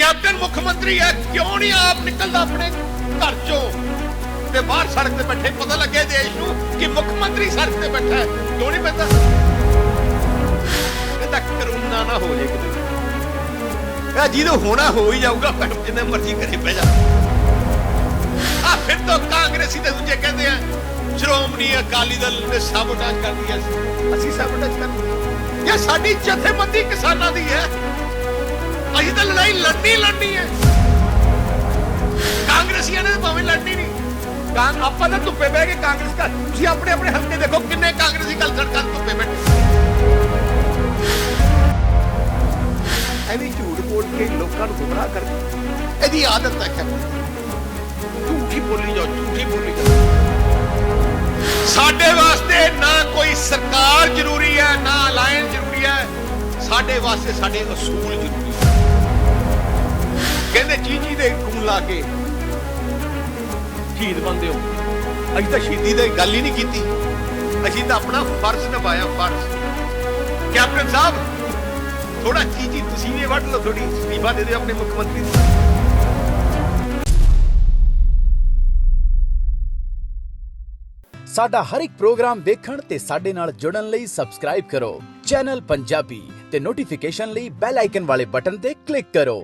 Captain ਮੁੱਖ ਮੰਤਰੀ ਹੈ ਕਿਉਂ ਨਹੀਂ ਆਪ ਨਿਕਲਦਾ ਆਪਣੇ ਘਰ ਚੋਂ? ਤੇ ਬਾਹਰ ਸੜਕ ਤੇ ਬੈਠੇ, ਪਤਾ ਲੱਗੇ ਦੇਸ਼ ਨੂੰ ਕਿ ਮੁੱਖ ਮੰਤਰੀ ਸੜਕ ਤੇ ਬੈਠਾ ਹੈ ਕਿਉਂ ਨਹੀਂ ਪੈਂਦਾ ਇਹ ਤਾਂ ਕਰੋਨਾ ਨਾ ਹੋ ਜੇ ਕਿਤੇ। ਇਹ ਜਿਹਦੋਂ ਹੋਣਾ ਹੋ ਹੀ ਜਾਊਗਾ ਪਰ ਜਿੰਨੇ ਮਰਜ਼ੀ ਕਰੇ ਪੈ ਜਾ। ਆ ਫਿਰ ਤਾਂ ਕਾਂਗਰਸੀ ਤੇ ਦੂਜੇ ਕਹਿੰਦੇ ਆ, ਸ਼੍ਰੋਮਣੀ ਅਕਾਲੀ ਦਲ ਨੇ ਸਾਬੋਟਾਜ ਕਰ ਦਿਆ ਅਸੀਂ ਸਾਬੋਟਾਜ ਕਰ ਇਹ ਸਾਡੀ ਜਥੇਬੰਦੀ ਕਿਸਾਨਾਂ ਦੀ ਹੈ ਲੜਨੀ ਲੜਨੀ ਹੈ। ਕਾਂਗਰਸੀਆਂ ਨੇ ਤਾਂ ਭਾਵੇਂ ਲੜਨੀ ਨਹੀਂ। ਕਾਂ ਆਪਾਂ ਤਾਂ ਧੁੱਪੇ ਬਹਿ ਕੇ ਕਾਂਗਰਸ ਕਰ ਤੁਸੀਂ ਆਪਣੇ ਆਪਣੇ ਹਲਕੇ ਦੇਖੋ ਕਿੰਨੇ ਕਾਂਗਰਸੀ ਕੱਲ ਸੜਕਾਂ ਧੁੱਪੇ ਬੈਠੇ। ਐਵੇਂ ਝੂਠ ਬੋਲ ਕੇ ਲੋਕਾਂ ਨੂੰ ਗੁੰਮਰਾਹ ਕਰ ਇਹਦੀ ਆਦਤ ਹੈ ਕਿ ਝੂਠੀ ਬੋਲੀ ਜਾਓ, ਝੂਠੀ ਬੋਲੀ ਜਾਓ। ਸਾਡੇ ਵਾਸਤੇ ਨਾ ਕੋਈ ਸਰਕਾਰ ਜ਼ਰੂਰੀ ਹੈ, ਨਾ ਲਾਇਨ ਜ਼ਰੂਰੀ ਹੈ। ਸਾਡੇ ਵਾਸਤੇ ਸਾਡੇ ਅਸੂਲ ਜ਼ਰੂਰੀ ਹੈ। ਲਾ ਕੇ। ਸ਼ਹੀਦ ਬੰਦੇ ਹੋ। ਅਸੀਂ ਤਾਂ ਸ਼ਹੀਦੀ ਦੀ ਗੱਲ ਹੀ ਨਹੀਂ ਕੀਤੀ। ਅਸੀਂ ਤਾਂ ਆਪਣਾ ਫਰਜ਼ ਨਿਭਾਇਆ, ਫਰਜ਼। ਕੈਪਟਨ ਸਾਹਿਬ ਥੋੜਾ ਚੀਚੀ ਤੁਸੀਂ ਵੀ ਵੱਢ ਲਓ ਥੋੜੀ ਅਸਤੀਫਾ ਦੇ ਦਿਓ ਆਪਣੇ ਮੁੱਖ ਮੰਤਰੀ ਨੂੰ। ਸਾਡਾ ਹਰ ਇੱਕ ਪ੍ਰੋਗਰਾਮ ਦੇਖਣ ਤੇ ਸਾਡੇ ਨਾਲ ਜੁੜਨ ਲਈ ਸਬਸਕ੍ਰਾਈਬ ਕਰੋ। ਚੈਨਲ ਪੰਜਾਬੀ ਤੇ ਨੋਟੀਫਿਕੇਸ਼ਨ ਲਈ ਬੈਲ ਆਈਕਨ ਵਾਲੇ ਬਟਨ ਤੇ ਕਲਿੱਕ ਕਰੋ।